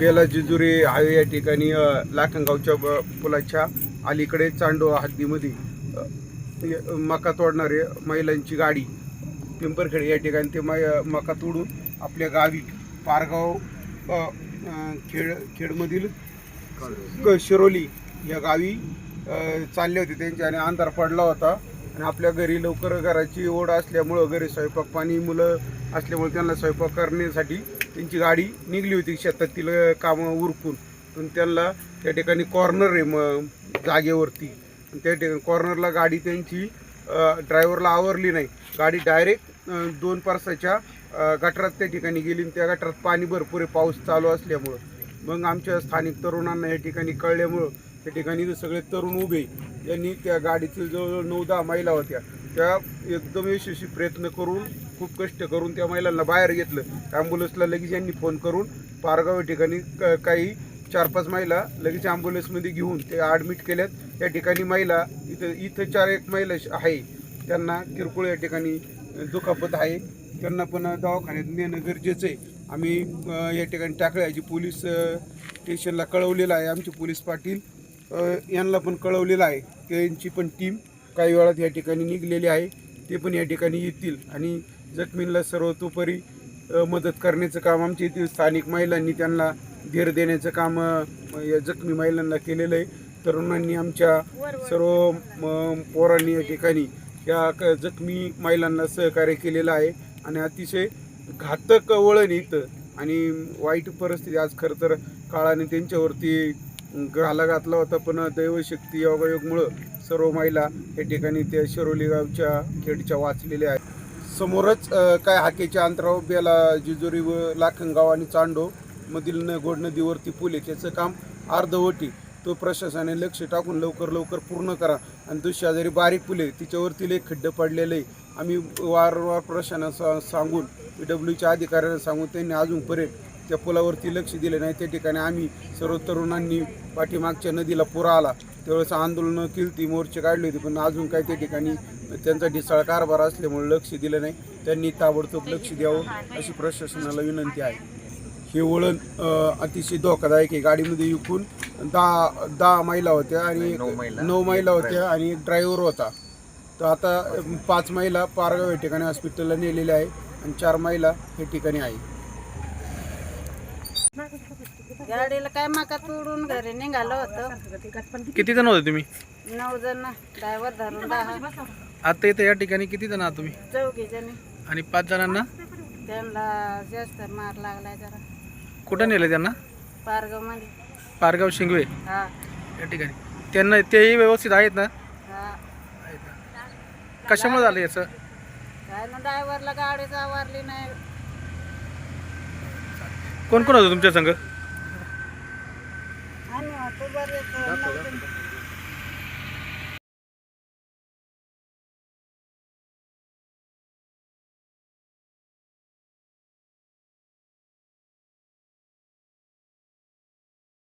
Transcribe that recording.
Bela जिजुरी highway या ठिकाणी लाखनगावच्या ब- पुलाच्या अलीकडे चांडो हद्दीमध्ये मका तोडणारे महिलांची गाडी पिंपरखेड या ठिकाणी ते मै मका तोडून आपल्या गावी पारगाव खेड खेडमधील शिरोली या गावी चालले होते त्यांचे आणि अंधार पडला होता. आणि आपल्या घरी लवकर घराची ओढ असल्यामुळं घरी स्वयंपाक पाणी मुलं असल्यामुळे त्यांना स्वयंपाक करण्यासाठी त्यांची गाडी निघली होती शेतातील कामं उरकून. पण त्यांना त्या ठिकाणी कॉर्नर आहे मग जागेवरती. त्या ठिकाणी कॉर्नरला गाडी त्यांची ड्रायव्हरला आवरली नाही. गाडी डायरेक्ट दोन पारसाच्या गटारात त्या ठिकाणी गेली आणि त्या गटारात पाणी भरपूर आहे पाऊस चालू असल्यामुळं. मग आमच्या स्थानिक तरुणांना या ठिकाणी कळल्यामुळं त्या ठिकाणी सगळे तरुण उभे यांनी त्या गाडीतील जवळजवळ नऊ दहा महिला होत्या. त्या एकदम यशस्वी प्रयत्न करून खूप कष्ट करून त्या महिलांना बाहेर घेतलं. ॲम्ब्युलन्सला लगेच यांनी फोन करून पारगाव या ठिकाणी काही चार पाच महिला लगेच ॲम्ब्युलन्समध्ये घेऊन ते ॲडमिट केल्यात. या ठिकाणी महिला इथं इथं चार एक महिला श- आहे. त्यांना किरकोळ या ठिकाणी दुखापत आहे. त्यांना पण दवाखान्यात नेणं गरजेचं आहे. आम्ही या ठिकाणी टाकळ्याची पोलीस स्टेशनला कळवलेलं आहे. आमचे पोलीस पाटील यांना पण कळवलेलं आहे. त्यांची पण टीम काही वेळात या ठिकाणी निघलेली आहे. ते पण या ठिकाणी येतील. आणि जखमींना सर्वतोपरी मदत करण्याचं काम आमच्या येथील स्थानिक महिलांनी त्यांना धीर देण्याचं काम या जखमी महिलांना केलेलं आहे. तरुणांनी आमच्या सर्व म, पोरांनी या ठिकाणी या क- जखमी महिलांना सहकार्य केलेलं आहे. आणि अतिशय घातक वळण येतं आणि वाईट परिस्थिती आज खरं तर काळाने त्यांच्यावरती घाला घातला होता. पण दैवशक्ती योगायोगमुळं सर्व महिला या ठिकाणी त्या शिरोली गावच्या खेडच्या वाचलेल्या आहेत. समोरच काय हाकेच्या अंतरावर बेला जिजोरी व लाखनगाव आणि चांडो मधील न गोड नदीवरती पूल आहे त्याचं काम अर्धवटी तो प्रशासनाने लक्ष टाकून लवकर लवकर पूर्ण करा. आणि तो शेजारी बारीक पुले आहे तिच्यावरती लई खड्डं पडलेलं आहे आम्ही वारंवार प्रशासना सा- सांगून पी डब्ल्यूच्या अधिकाऱ्यांना सांगून त्यांनी अजूनपर्यंत त्या पुलावरती लक्ष दिले नाही. त्या ठिकाणी आम्ही सर्व तरुणांनी पाठीमागच्या नदीला पुरा आला. त्यावेळेस आंदोलनं केली ती मोर्चे काढले होते पण अजून काही त्या ठिकाणी त्यांचा ढिसाळ कारभार असल्यामुळे लक्ष दिलं नाही. त्यांनी ताबडतोब लक्ष द्यावं अशी प्रशासनाला विनंती आहे. हे वळण अतिशय धोकादायक आहे. गाडीमध्ये विकून दहा दहा महिला होत्या आणि नऊ महिला. होत्या आणि एक ड्रायव्हर होता. तर आता पाच महिला पारगाव या ठिकाणी हॉस्पिटलला नेलेल्या आहे आणि चार महिला हे ठिकाणी आहे. गाडीला काय माका तोडून घरी निघालं होतं. किती जण होते तुम्ही? नऊ जण ड्रायव्हर धरून दहा. आता इथे या ठिकाणी किती जण आहात तुम्ही? चौघी जणी. आणि पाच जणांना? त्यांना जास्त मार लागलाय जरा. कुठं नेलं त्यांना? पारगावमध्ये पारगाव शिंगवे? हा. या ठिकाणी. त्यांना तेही व्यवस्थित आहेत ना? हा. कशामुळे झालं याचं? काय ना ड्रायव्हरला गाडीच आवरली नाही. कोण कोण होतं तुमच्या संघ? आम्ही होतो बरेच